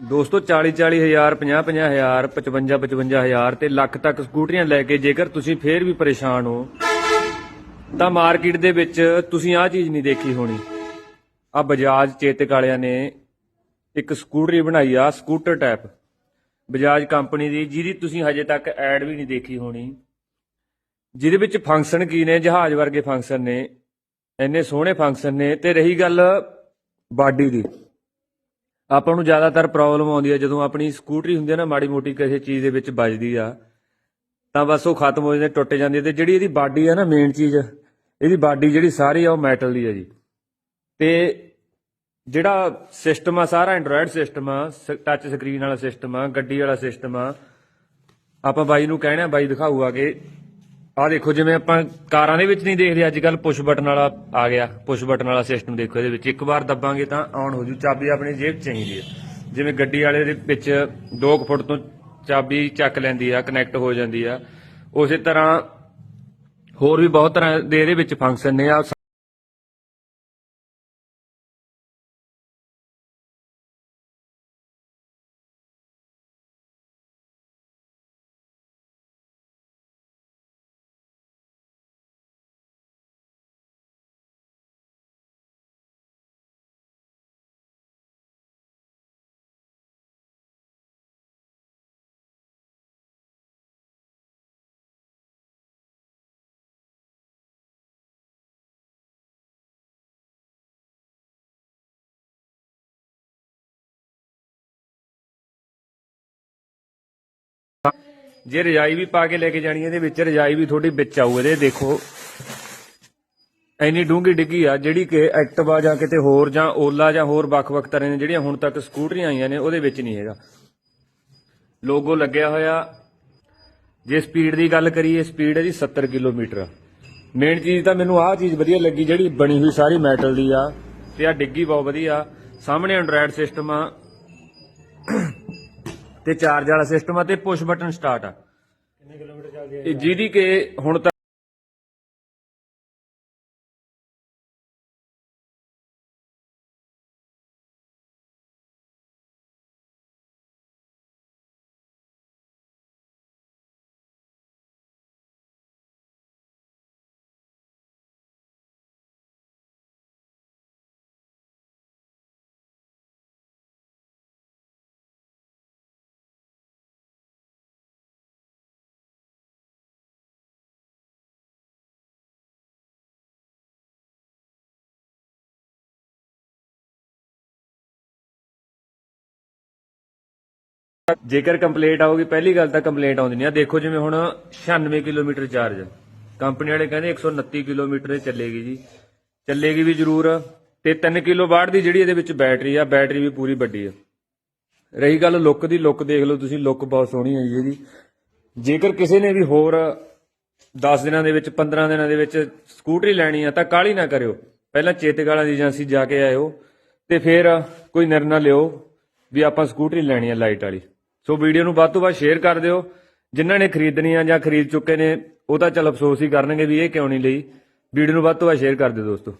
ਦੋਸਤੋ 40 40 ਹਜ਼ਾਰ 50 50 ਹਜ਼ਾਰ 55 55 ਹਜ਼ਾਰ ਤੇ ਲੱਖ ਤੱਕ ਸਕੂਟਰੀਆਂ ਲੈ ਕੇ ਜੇਕਰ ਤੁਸੀਂ ਫੇਰ ਵੀ ਪਰੇਸ਼ਾਨ ਹੋ, ਤਾਂ ਮਾਰਕੀਟ ਦੇ ਵਿੱਚ ਤੁਸੀਂ ਆਹ ਚੀਜ਼ ਨਹੀਂ ਦੇਖੀ ਹੋਣੀ। ਆ ਬਜਾਜ ਚੇਤਕ ਵਾਲਿਆਂ ਨੇ ਇੱਕ ਸਕੂਟਰੀ ਬਣਾਈ ਆ ਸਕੂਟਰ ਟੈਪ ਬਜਾਜ ਕੰਪਨੀ ਦੀ, ਜਿਹਦੀ ਤੁਸੀਂ ਹਜੇ ਤੱਕ ਐਡ ਵੀ ਨਹੀਂ ਦੇਖੀ ਹੋਣੀ। ਜਿਹਦੇ ਵਿੱਚ ਫੰਕਸ਼ਨ ਕੀ ਨੇ? ਜਹਾਜ਼ ਵਰਗੇ ਫੰਕਸ਼ਨ ਨੇ, ਇੰਨੇ ਸੋਹਣੇ ਫੰਕਸ਼ਨ ਨੇ ਤੇ ਰਹੀ ਗੱਲ ਬਾਡੀ ਦੀ। ਆਪਾਂ ਨੂੰ ਜ਼ਿਆਦਾਤਰ ਪ੍ਰੋਬਲਮ ਆਉਂਦੀ ਹੈ ਜਦੋਂ ਆਪਣੀ ਸਕੂਟਰੀ ਹੁੰਦੀ ਹੈ ਨਾ ਮਾੜੀ ਮੋਟੀ ਕਿਸੇ ਚੀਜ਼ ਦੇ ਵਿੱਚ ਵੱਜਦੀ ਆ, ਤਾਂ ਬਸ ਉਹ ਖਤਮ ਹੋ ਜਾਂਦੇ, ਟੁੱਟ ਜਾਂਦੀ ਹੈ ਤੇ ਜਿਹੜੀ ਇਹਦੀ ਬਾਡੀ ਹੈ ਨਾ ਮੇਨ ਚੀਜ਼, ਇਹਦੀ ਬਾਡੀ ਜਿਹੜੀ ਸਾਰੀ ਆ ਉਹ ਮੈਟਲ ਦੀ ਹੈ ਜੀ। ਤੇ ਜਿਹੜਾ ਸਿਸਟਮ ਆ, ਸਾਰਾ ਐਂਡਰੋਇਡ ਸਿਸਟਮ ਆ ਟੱਚ ਸਕਰੀਨ ਵਾਲਾ ਸਿਸਟਮ ਆ, ਗੱਡੀ ਵਾਲਾ ਸਿਸਟਮ ਆ, ਆਪਾਂ ਬਾਈ ਨੂੰ ਕਹਿਣਾ ਬਾਈ ਦਿਖਾਊਗਾ ਕਿ ਆਹ ਦੇਖੋ, ਜਿਵੇਂ ਆਪਾਂ ਕਾਰਾਂ ਦੇ ਵਿੱਚ ਨਹੀਂ ਦੇਖਦੇ ਅੱਜ ਕੱਲ ਪੁਸ਼ ਬਟਨ ਵਾਲਾ ਆ ਗਿਆ। ਪੁਸ਼ ਬਟਨ ਵਾਲਾ ਸਿਸਟਮ ਦੇਖੋ ਇਹਦੇ ਵਿੱਚ। ਇੱਕ ਵਾਰ ਦੱਬਾਂਗੇ ਤਾਂ ਆਨ ਹੋ ਜੂ। ਚਾਬੀ ਆਪਣੀ ਜੇਬ 'ਚ ਚਾਹੀਦੀ ਹੈ। ਜਿਵੇਂ ਗੱਡੀ ਵਾਲੇ ਦੇ ਵਿੱਚ 2 ਫੁੱਟ ਤੋਂ ਚਾਬੀ ਚੱਕ ਲੈਂਦੀ ਆ ਕਨੈਕਟ ਹੋ ਜਾਂਦੀ ਆ। ਉਸੇ ਤਰ੍ਹਾਂ ਹੋਰ ਵੀ ਬਹੁਤ ਤਰ੍ਹਾਂ ਦੇ ਇਹਦੇ ਵਿੱਚ ਫੰਕਸ਼ਨ ਨੇ ਆ। ਜੇ ਰਜਾਈ ਵੀ ਪਾ ਕੇ ਲੈ ਕੇ ਜਾਣੀ ਇਹਦੇ ਵਿੱਚ ਰਜਾਈ ਵੀ ਥੋੜੀ ਵਿੱਚ ਆਊ, ਇਹਦੇ ਦੇਖੋ। ਇੰਨੀ ਡੂੰਗੀ ਡਿੱਗੀ ਆ, ਜਿਹੜੀ ਕਿ ਐਕਟਿਵਾ ਜਾਂ ਕਿਤੇ ਹੋਰ ਜਾਂ ਓਲਾ ਜਾਂ ਹੋਰ ਵੱਖ-ਵੱਖ ਤਰ੍ਹਾਂ ਦੀਆਂ ਜਿਹੜੀਆਂ ਹੁਣ ਤੱਕ ਸਕੂਟਰੀਆਂ ਆਈਆਂ ਨੇ, ਉਹਦੇ ਵਿੱਚ ਨਹੀਂ ਹੈਗਾ। ਲੋਗੋ ਲੱਗਿਆ ਹੋਇਆ। ਜੇ ਸਪੀਡ ਦੀ ਗੱਲ ਕਰੀਏ, ਸਪੀਡ ਇਹਦੀ 70 ਕਿਲੋਮੀਟਰ ਮੇਨ ਚੀਜ਼ ਤਾਂ ਮੈਨੂੰ ਆਹ ਚੀਜ਼ ਵਧੀਆ ਲੱਗੀ, ਜਿਹੜੀ ਬਣੀ ਹੋਈ ਸਾਰੀ ਮੈਟਲ ਦੀ ਆ, ਤੇ ਆ ਡਿੱਗੀ ਬਹੁਤ ਵਧੀਆ। ਸਾਹਮਣੇ ਐਂਡਰੋਇਡ ਸਿਸਟਮ ਆ। ਤੇ ਚਾਰਜ ਵਾਲਾ ਸਿਸਟਮ ਆ ਤੇ ਪੁਸ਼ ਬਟਨ ਸਟਾਰਟ ਆ। ਕਿੰਨੇ ਕਿਲੋਮੀਟਰ ਚੱਲਦੀ ਹੈ ਇਹ ਜਿਹਦੀ ਕਿ ਹੁਣ ਤੱਕ ਜੇਕਰ ਕੰਪਲੇਂਟ ਆਊਗੀ, ਪਹਿਲੀ ਗੱਲ ਤਾਂ ਕੰਪਲੇਂਟ ਆਉਂਦੀ ਨਹੀਂ। ਆ ਦੇਖੋ ਜਿਵੇਂ ਹੁਣ 96 ਕਿਲੋਮੀਟਰ ਚਾਰਜ ਕੰਪਨੀ ਵਾਲੇ ਕਹਿੰਦੇ 129 ਕਿਲੋਮੀਟਰ ਚੱਲੇਗੀ ਜੀ। ਚੱਲੇਗੀ ਵੀ ਜ਼ਰੂਰ। ਤੇ 3 ਕਿਲੋ ਵਾਟ ਦੀ ਜਿਹੜੀ ਇਹਦੇ ਵਿੱਚ ਬੈਟਰੀ ਆ ਬੈਟਰੀ ਵੀ ਪੂਰੀ ਵੱਡੀ ਆ। ਰਹੀ ਗੱਲ ਲੁੱਕ ਦੀ, ਲੁੱਕ ਦੇਖ ਲਓ ਤੁਸੀਂ, ਲੁੱਕ ਬਹੁਤ ਸੋਹਣੀ ਹੈ ਜੀ। ਇਹਦੀ ਜੇਕਰ ਕਿਸੇ ਨੇ ਵੀ ਹੋਰ 10 ਦਿਨਾਂ ਦੇ ਵਿੱਚ 15 ਦਿਨਾਂ ਦੇ ਵਿੱਚ ਸਕੂਟਰੀ ਲੈਣੀ ਆ, ਤਾਂ ਕਾਹਲੀ ਨਾ ਕਰਿਓ। ਪਹਿਲਾਂ ਚੇਤਕ ਵਾਲਿਆਂ ਦੀ ਏਜੰਸੀ ਜਾ ਕੇ ਆਇਓ ਤੇ ਫਿਰ ਕੋਈ ਨਿਰਣਾ ਲਿਓ ਵੀ ਆਪਾਂ ਸਕੂਟਰੀ ਲੈਣੀ ਆ ਲਾਈਟ ਵਾਲੀ। ਸੋ ਵੀਡੀਓ ਨੂੰ ਵੱਧ ਤੋਂ ਵੱਧ ਸ਼ੇਅਰ ਕਰ ਦਿਓ। ਜਿਨ੍ਹਾਂ ਨੇ ਖਰੀਦਣੀ ਆ ਜਾਂ ਖਰੀਦ ਚੁੱਕੇ ਨੇ, ਉਹ ਤਾਂ ਚਲ ਅਫਸੋਸ ਹੀ ਕਰਨਗੇ ਵੀ ਇਹ ਕਿਉਂ ਨਹੀਂ ਲਈ। ਵੀਡੀਓ ਨੂੰ ਵੱਧ ਤੋਂ ਵੱਧ ਸ਼ੇਅਰ ਕਰ ਦਿਓ ਦੋਸਤੋ।